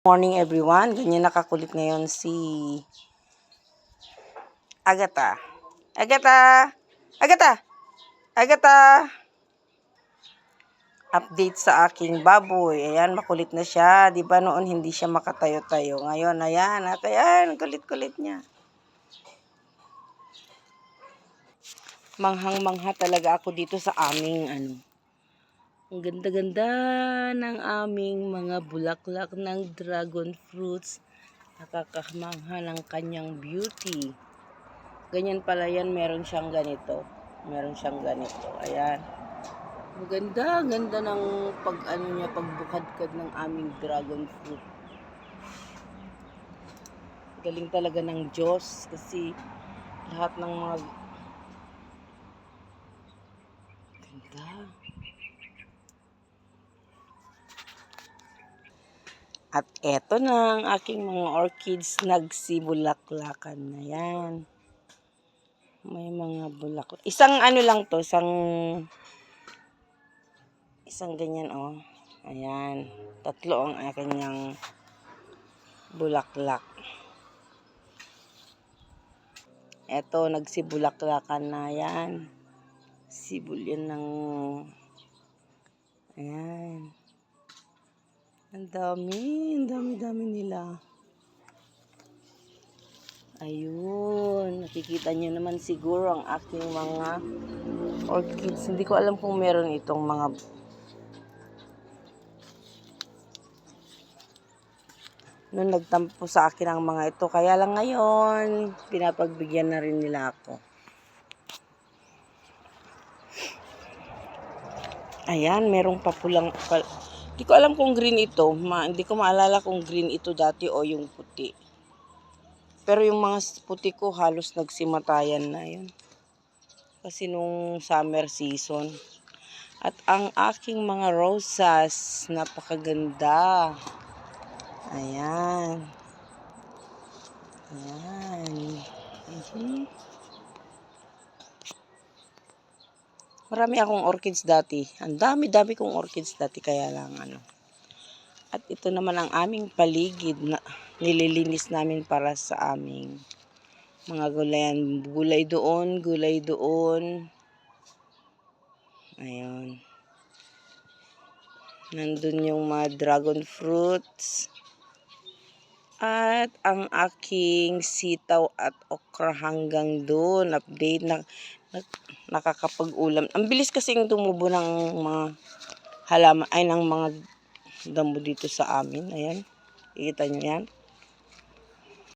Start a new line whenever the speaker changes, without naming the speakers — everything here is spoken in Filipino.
Morning everyone. Ganyan nakakulit ngayon si Agata. Agata! Agata! Agata! Update sa aking baboy. Ayan, makulit na siya. Di ba noon hindi siya makatayo-tayo. Ngayon, ayan. At ayan, kulit-kulit niya. Manghang-mangha talaga ako dito sa aming ano. Ang ganda-ganda ng aming mga bulaklak ng dragon fruits. Nakakamangha ng kanyang beauty. Ganyan pala yan, meron siyang ganito. Meron siyang ganito. Ayan. Ang ganda, ang ganda ng pag ano niya, pagbukadkad ng aming dragon fruit. Galing talaga ng Diyos kasi lahat ng mga ganda. At eto na ang aking mga orchids nagsibulaklakan na yan. May mga bulaklak. Isang ano lang to, isang isang ganyan oh. Ayan. Tatlo ang kanyang bulaklak. Eto, nagsibulaklakan na yan. Sibol yan ng dami, ang dami-dami nila. Ayun, nakikita nyo naman siguro ang aking mga orchids. Hindi ko alam kung meron itong mga nung nagtampo sa akin ang mga ito. Kaya lang ngayon, pinapagbigyan na rin nila ako. Ayan, merong papulang... Hindi ko alam kung green ito. Ma, hindi ko maalala kung green ito dati o yung puti. Pero yung mga puti ko halos nagsimatayan na yun. Kasi nung summer season. At ang aking mga rosas, napakaganda. Ayan. Ayan. Mhm. Marami akong orchids dati. Ang dami-dami kong orchids dati kaya lang ano. At ito naman ang aming paligid na nililinis namin para sa aming mga gulayan. Gulay doon, gulay doon. Ayun. Nandun yung mga dragon fruits. At ang aking sitaw at okra hanggang doon. Update na, nakakapag-ulam. Ang bilis kasing tumubo ng mga halaman, ay ng mga damo dito sa amin. Ayan. Ikita nyo yan.